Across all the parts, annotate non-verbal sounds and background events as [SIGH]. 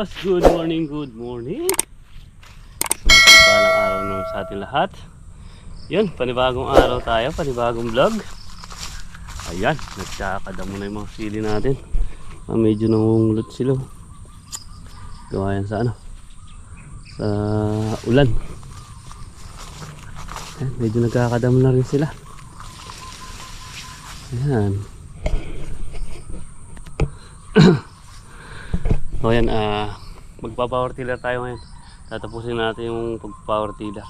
boss, good morning, good morning. Sumasipalang araw naman sa ating lahat. Yun, panibagong araw tayo, panibagong vlog. Ayan, nagkakadamo na yung mga sili natin. Ah, medyo nangungulot sila. Gawa yan sa ano, sa ulan. Ayan, medyo nagkakadamo na rin sila. Ayan. So yan, ah, magpa-power tiller tayo ngayon. Tatapusin natin yung pag-power tiller.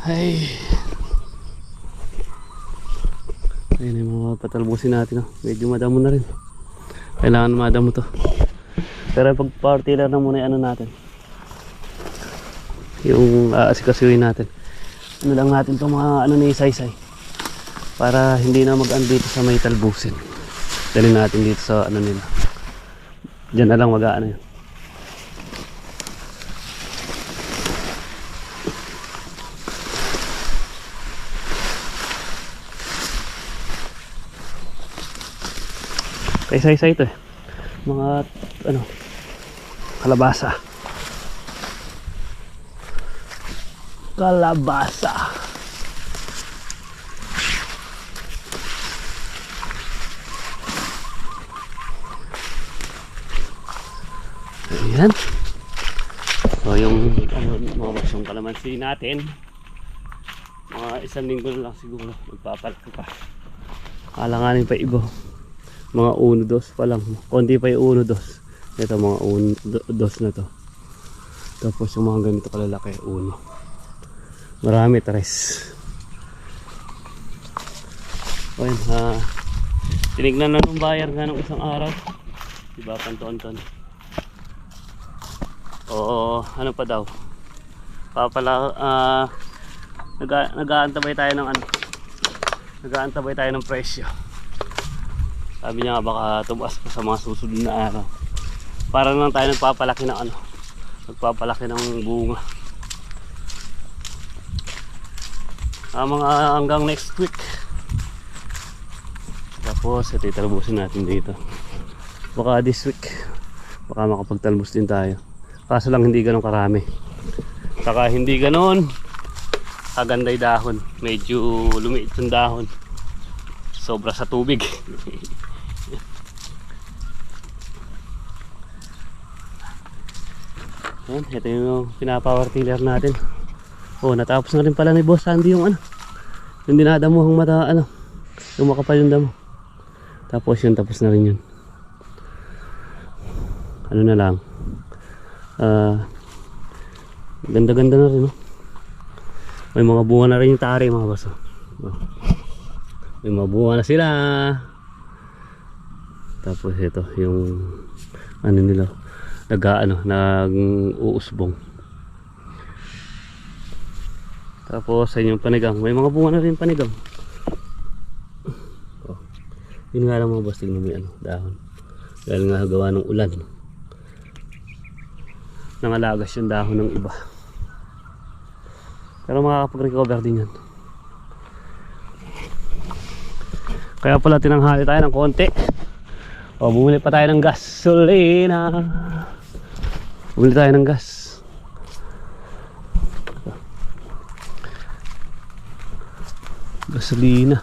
Ay. Ayun yung mga patalbusin natin. Oh. Medyo madamo na rin. Kailangan madamo to. Pero pag power tiller na muna yung ano natin. Yung aasikasuhin natin. Ano lang natin itong mga ano ni isaysay. Para hindi na mag-ano dito sa may talbusin. Dali natin dito sa ano nila. Diyan na lang mag-aano yun. Kaysa-isa ito eh. Mga ano kalabasa. Kalabasa. Ayan. So yung ano, mga boss, yung kalamansi natin. Mga isang linggo na lang siguro magpapalaki pa. Alanganin pa iba. Mga uno dos pa lang. Konti pa yung uno dos. Ito mga uno do- dos na to. Tapos yung mga ganito kalalaki uno. Marami tres. O yun, ah, tinignan na nung bayar nga nung isang araw. Diba, panton-ton. Oo, ano pa daw? Papala, ah, nag nag-aantabay tayo ng ano? Nag-aantabay tayo ng presyo. Sabi niya nga baka tumaas pa sa mga susunod na araw. Para lang tayo nagpapalaki ng ano? Nagpapalaki ng bunga. Ah, mga hanggang next week. Tapos, ito natin dito. Baka this week, baka makapagtalbos din tayo. Kaso lang hindi ganun karami. Saka hindi ganun kaganda yung dahon. Medyo lumiit yung dahon. Sobra sa tubig. [LAUGHS] Yan, ito yung pinapower tiller natin. Oh, natapos na rin pala ni Boss Sandy yung ano. Yung dinadamuhang mata, ano. Yung makapal yung damo. Tapos yun, tapos na rin yun. Ano na lang. Ah, ganda-ganda na rin, no? May mga bunga na rin yung tari, mga baso. Oh. May mga bunga na sila. Tapos ito, yung ano nila, nag ano, nag-uusbong. Tapos sa inyong panigang, may mga bunga na rin panigang. Oh. Yun nga lang mga boss, tingnan mo yung ano, dahon. Dahil nga gawa ng ulan. Nangalagas yung dahon ng iba. Pero makakapag-recover din yan. Kaya pala tinanghali tayo ng konti. O, bumili pa tayo ng gasolina. Bumili tayo ng gas. Gasolina.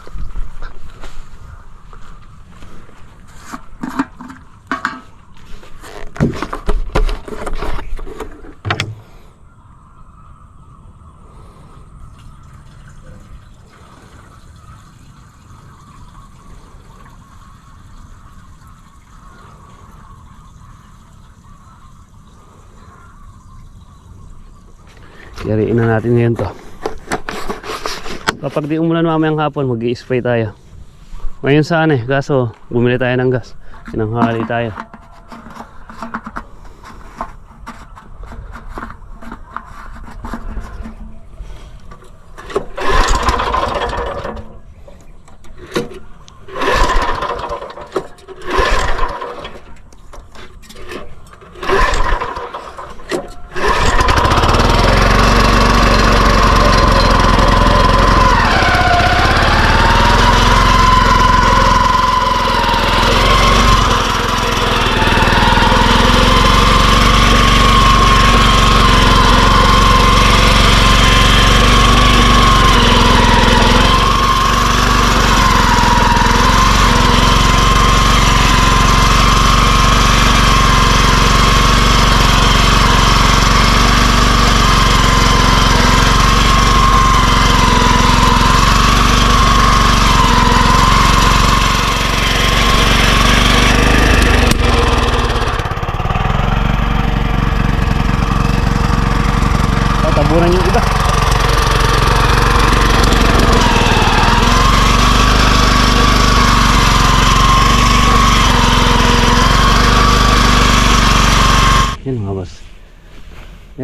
Yariin na natin ngayon to. Kapag di umulan mamayang hapon, mag spray tayo. Ngayon saan eh, kaso bumili tayo ng gas. Sinanghali tayo.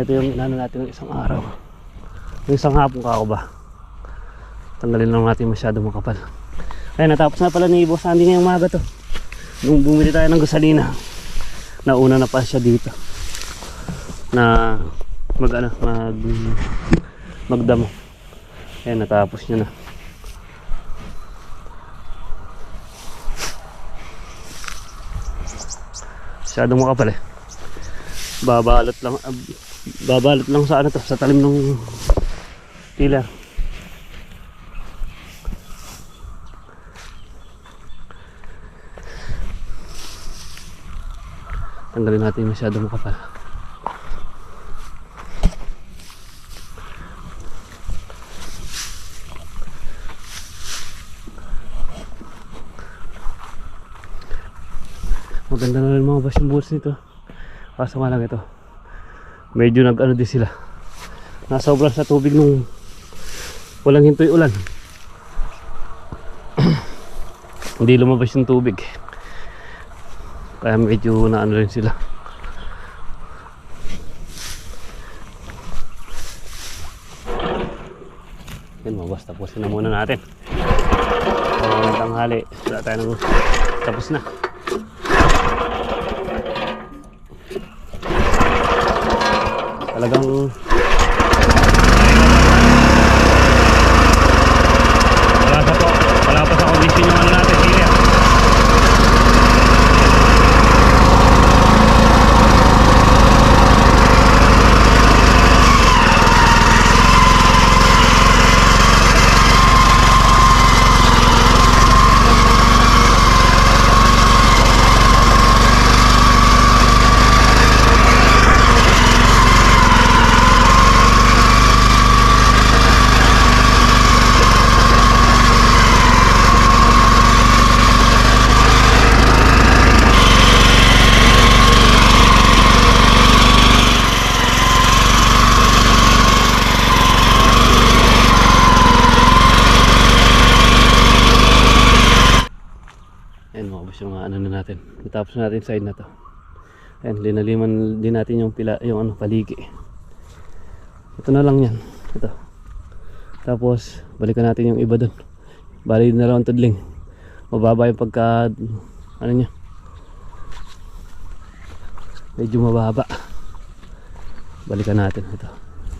Ito yung inano natin ng isang araw. Yung isang hapon ka ako ba? Tanggalin lang natin masyado makapal. Ayun, natapos na pala ni Boss Andy ngayong umaga to. Nung bumili tayo ng gasolina, nauna na pa siya dito. Na mag ano, mag magdamo. Ayun, natapos niya na. Masyadong makapal eh. Babalot lang, ah, babalot lang sa ano to, sa talim ng pillar. Tanggalin natin masyado makapal. Maganda na rin mga bus yung buhos nito. Kaso nga lang ito. Medyo nag-ano din sila. Nasobra sa tubig nung walang hintoy ulan. [CLEARS THROAT] Hindi lumabas yung tubig. Kaya medyo naano rin sila. Yan mga boss, tapusin na muna natin. Ang tanghali, wala tayo ng tapos na. Talagang wala pa po, wala pa sa kondisyon yung ano natin, sila. Ayan mga boss yung mga ano na natin. Na natin side na to. Ayan, linaliman din natin yung pila, yung ano, paligi. Ito na lang yan. Ito. Tapos, balikan natin yung iba doon. Bali na lang tudling. Mababa yung pagka, ano niya. Medyo mababa. Balikan natin. Ito.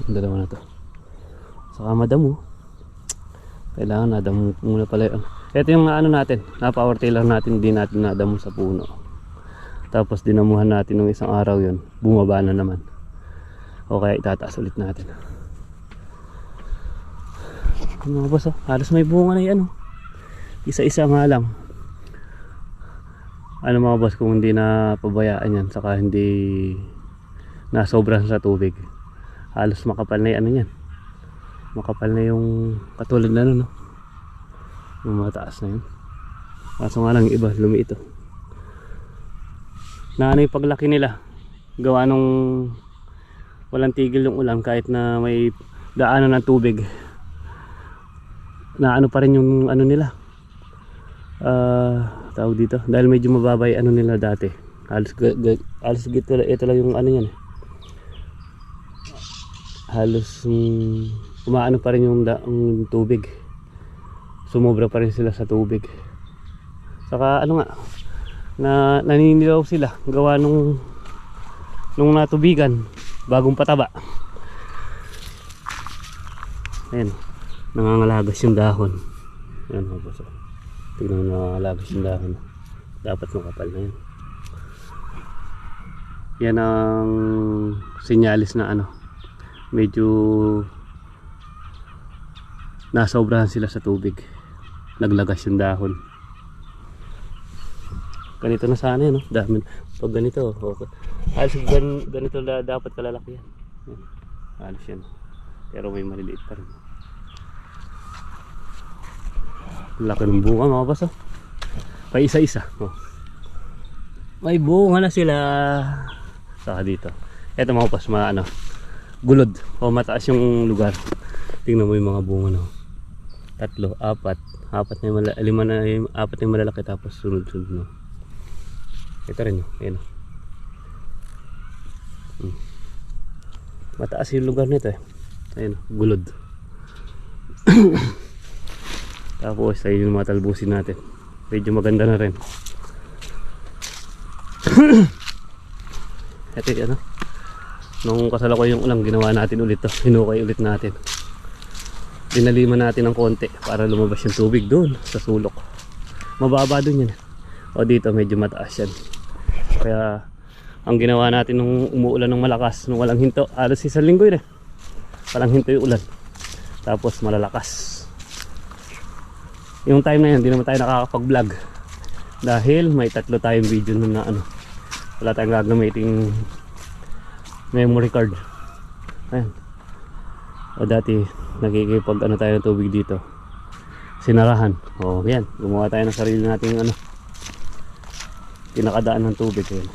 Yung dalawa na to. Saka madamo. Kailangan nadamo muna pala yun. Ito yung ano natin, na power tiller natin, di natin nadamo sa puno. Tapos dinamuhan natin ng isang araw yun, bumaba na naman. O kaya itataas ulit natin. Mga boss, oh, halos may bunga na yan. Oh. Isa-isa nga lang. Ano mga boss, kung hindi na pabayaan yan, saka hindi nasobran sa tubig. Halos makapal na yan, ano yan. Makapal na yung katulad na ano, no? Yung mataas na yun. Kaso nga lang iba, lumiit oh. Na ano yung paglaki nila. Gawa nung walang tigil yung ulan kahit na may daanan ng tubig. Na ano pa rin yung ano nila. Ah, tawag dito. Dahil medyo mababay ano nila dati. Halos, halos gito, ito lang yung ano yan eh. Halos um, umaano pa rin yung, da- yung tubig sumobra pa rin sila sa tubig saka ano nga na naninilaw sila gawa nung nung natubigan bagong pataba. Ayan nangangalagas yung dahon. Ayan mga boss oh. tignan nangangalagas yung dahon. Dapat makapal na yan yan ang sinyalis na ano medyo nasobrahan sila sa tubig. Naglagas yung dahon ganito na sana yun no? dami. Pag ganito okay. halos gan, ganito na dapat kalalaki yan. Halos yan. Pero may maliliit pa rin. Laki ng bunga mga boss oh. pa isa isa oh. may bunga na sila. Saka dito. Eto mga boss mga ano gulod. O mataas yung lugar. Tingnan mo yung mga bunga no? Tatlo, apat. Apat na yung lima na apat na yung malalaki tapos sunod sunod no ito rin ayun no hmm. Mataas yung lugar nito eh. Ayun, gulod. [COUGHS] Tapos ayun yung mga talbusin natin. Medyo maganda na rin. [COUGHS] Ito ano. Nung kasala ko yung ulang ginawa natin ulit to. Hinukay ulit natin. Dinaliman natin ng konti para lumabas yung tubig doon sa sulok. Mababa doon yan. O dito medyo mataas yan. Kaya ang ginawa natin nung umuulan ng malakas, nung walang hinto, alas isang linggo yun eh. Walang hinto yung ulan. Tapos malalakas. Yung time na yun, hindi naman tayo nakakapag-vlog. Dahil may tatlo tayong video nun na ano. Wala tayong gagamiting memory card. Ayan. O dati, nakikipag ano tayo ng tubig dito. Sinarahan. O yan, gumawa tayo ng sarili nating ano. Pinakadaan ng tubig. Ayan.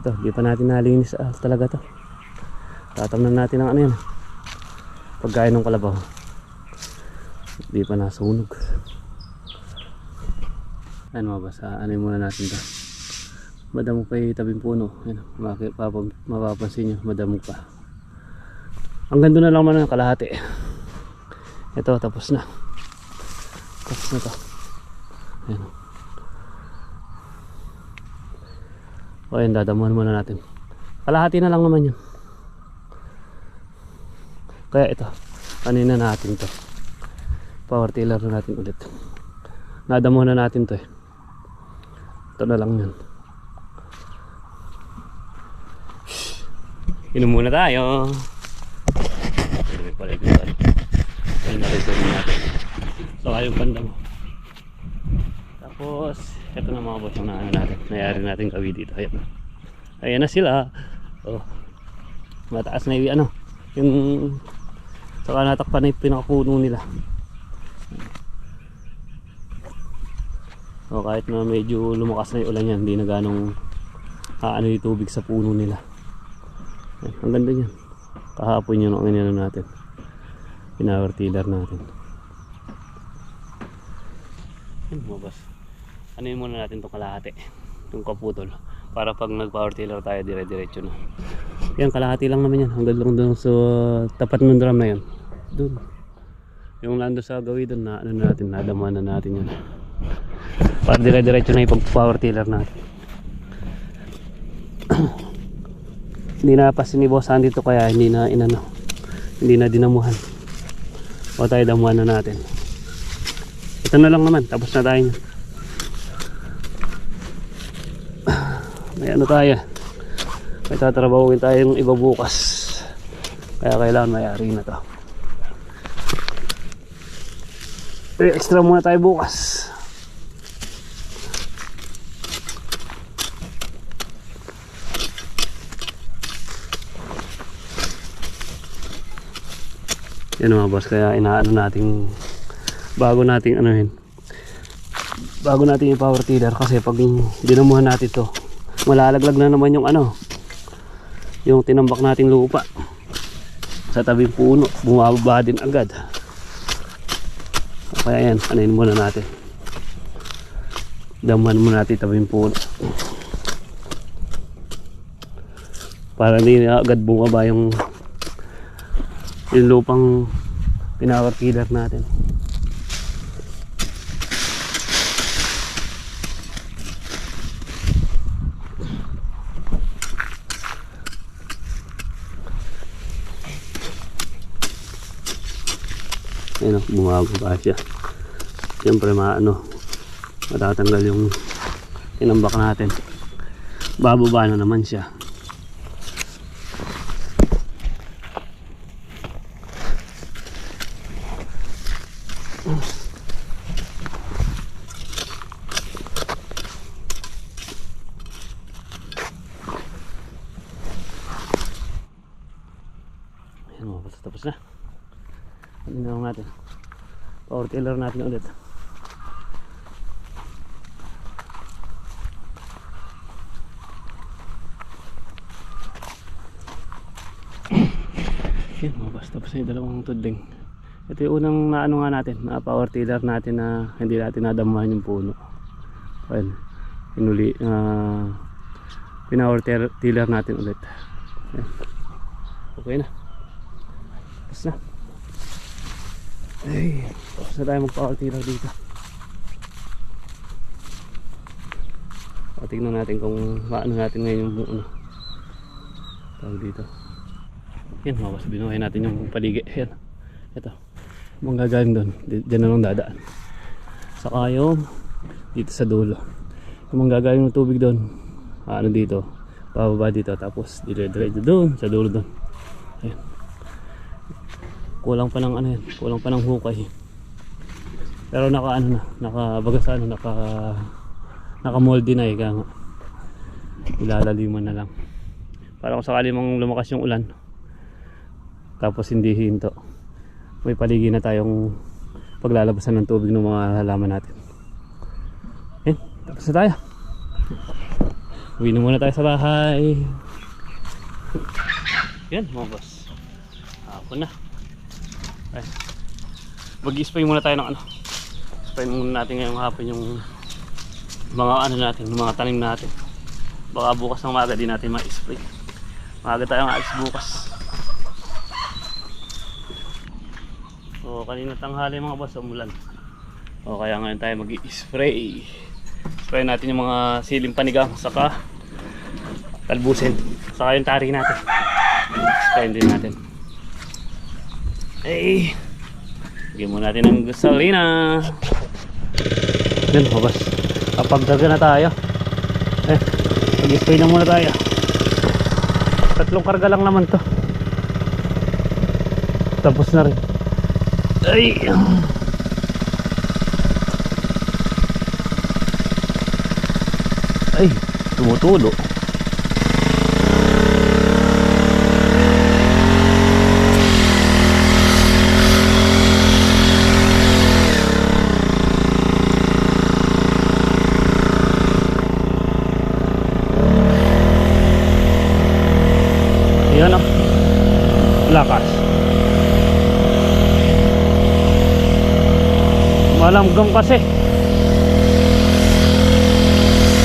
Ito, di pa natin nalinis ah, talaga to. Tatamnan natin ang ano yan. Pagkain ng kalabaw. Di pa nasunog. Ayan mga boss, ah, ano muna natin to. Madamog pa yung tabing puno. Papa- mapapansin nyo, madamog pa. Ang ganda na lang man ng kalahati. Ito, tapos na. Tapos na to. Ayan. O ayan, dadamuhan muna natin. Kalahati na lang naman yun. Kaya ito, kanina natin to. Power tiller na natin ulit. Nadamuhan na natin to eh. Ito na lang yun. Inom muna tayo. May pala ito. Ayun na rin natin. So ayong banda mo. Tapos, ito na mga boss yung naano natin. Nayari natin kawi dito. Ayan. Ayan na sila. Oh. Mataas na yung ano. Yung saka natakpan na yung pinakapuno nila. O kahit na medyo lumakas na yung ulan yan, hindi na ganong aano yung tubig sa puno nila. Ayan, ang ganda niyan. Kahapon yun ang inano natin. Pinower tiller natin. Mga boss. Ano yun muna natin itong kalahati. Itong kaputol. Para pag nag-power tiller tayo, dire-diretso na. Yan, kalahati lang naman yan. Hanggang lang doon sa tapat ng drum na yan. Doon. Yung lando sa gawi doon, na, ano natin, nadama na natin yan. Para dire-diretso na yung pag-power tiller natin. [CLEARS THROAT] hindi na pa sinibosan dito kaya hindi na inano. Hindi na dinamuhan. O tayo damuhan na natin. Ito na lang naman, tapos na tayo. May ano tayo. May tatrabawin tayong iba bukas. Kaya kailangan mayari na to. Eh, extra muna tayo bukas. Yan mga boss, kaya inaano nating bago nating ano yun bago natin yung power tiller kasi pag dinamuhan natin to malalaglag na naman yung ano yung tinambak nating lupa. Sa tabing puno bumababa din agad. Kaya yan anin muna natin. Damuhan muna natin tabing puno. Para hindi na agad bumaba yung yung lupang pinower tiller natin Ayun, oh, bumababa siya. Siyempre maano, matatanggal yung tinambak natin. Bababa na naman siya. Ayun, oh, basta tapos na. Na lang natin. Power tiller natin ulit. [COUGHS] Yan, na yung dalawang tudling. Ito yung unang naano nga natin, na power tiller natin na hindi natin nadamuhan yung puno. Ayun. Inuli, ah pinower tiller natin ulit. Ayan. Okay na. Tapos na. Ay, tapos na tayo mag-power tiller dito. O, natin kung paano natin ngayon yung ano. Tawag dito. Yan, mawas binuhay natin yung paligi. Yan. Ito. Mga gagawin doon. Di- Diyan na lang dadaan. Saka yung dito sa dulo. Yung mga gagawin ng tubig doon. Ano dito. Pababa dito. Tapos dire-diretso doon. Sa dulo doon. Ayan. Kulang pa ng ano yan. Kulang pa ng hukay. Pero naka ano na. Naka baga sa ano. Naka naka moldy na eh. Kaya nga. Ilalaliman na lang. Para kung sakali mong lumakas yung ulan. Tapos hindi hinto. May paligid na tayong paglalabasan ng tubig ng mga halaman natin. Yan, tapos na tayo. Uwi na muna tayo sa bahay. Yan, mga boss. Hapon na. Ay. Mag-spray muna tayo ng ano. Spray muna natin ngayong hapon yung mga ano natin, yung mga tanim natin. Baka bukas ng maga di natin ma-spray. Maaga tayong aalis bukas. So kanina tanghali mga boss umulan. O kaya ngayon tayo mag-spray. Spray natin yung mga siling panigang saka talbusin. Saka yung tari natin. Spray din natin. Hey! Bigyan mo natin ng gasolina. Yan mga boss. Kapag daga na tayo. Eh, mag-spray na muna tayo. Tatlong karga lang naman to. Tapos na rin. Ay. Ay, tumutulo. Yan o. Lakas. Malamgam kasi.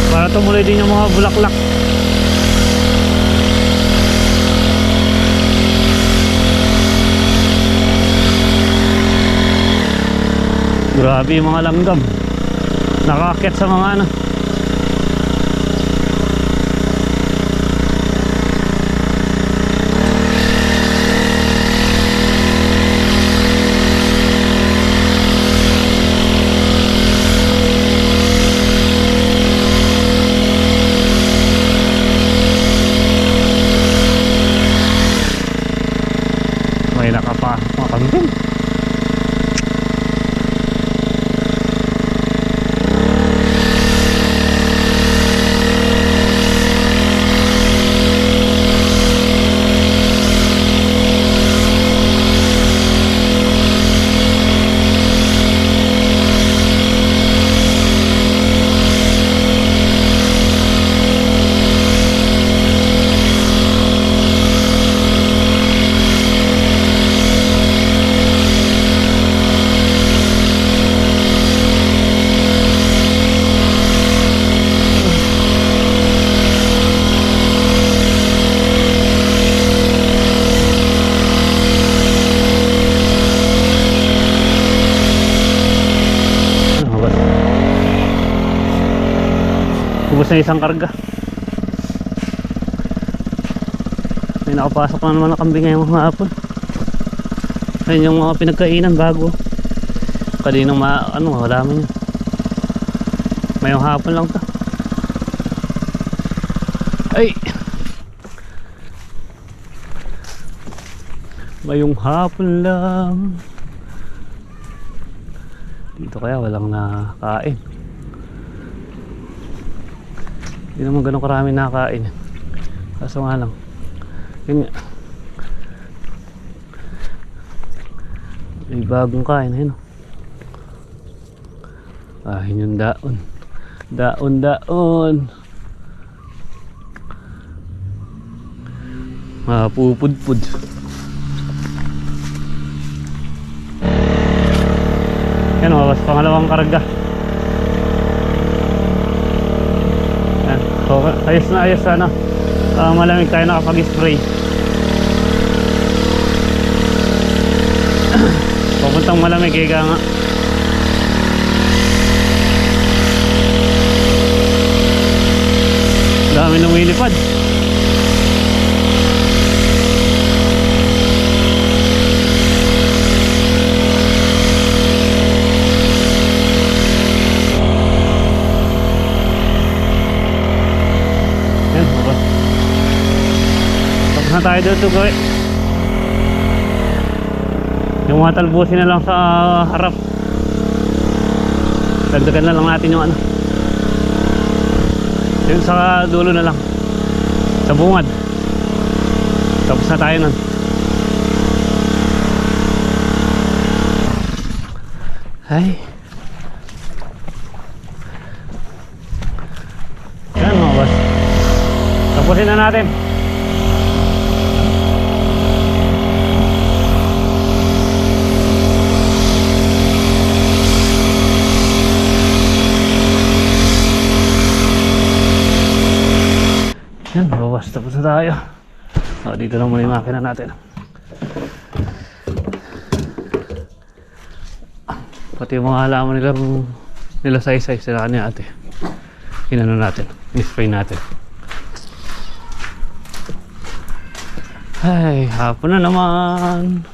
Para tumuloy din yung mga bulaklak. Grabe yung mga langgam. Nakakit sa mga ano. May nakapa mga kambing. Ba? Ubus na isang karga. May nakapasok na naman ng kambing ngayong hapon. Ayun yung mga pinagkainan bago. Kaninang ma... ano, wala man yun. Mayong hapon lang to. Ay! Mayong hapon lang. Dito kaya walang nakain. Hindi naman ganun karami nakain. Kaso nga lang. Yun nga. May bagong kain. Ayun. oh. Ah, yun yung daon. Daon, daon. Mapupudpud. Yan o, pangalawang karga. Yan. So, ayos na ayos ano. Ah, malamig tayo nakapag-spray. [CLEARS THROAT] Papuntang malamig kaya nga. Dami lumilipad. Yan, okay. Dito, gawin. Yung mga talbusin na lang sa harap. Dagdagan na lang natin yung ano. Yung sa dulo na lang. Sa bungad. Tapos na tayo nun. Ay. Yan mga boss. Tapusin na natin. Bawas tapos na tayo. O, dito lang muna yung makina natin. Pati yung mga halaman nila, nila say-say sila ni ate. Inano natin, spray natin. Ay, hapon na naman.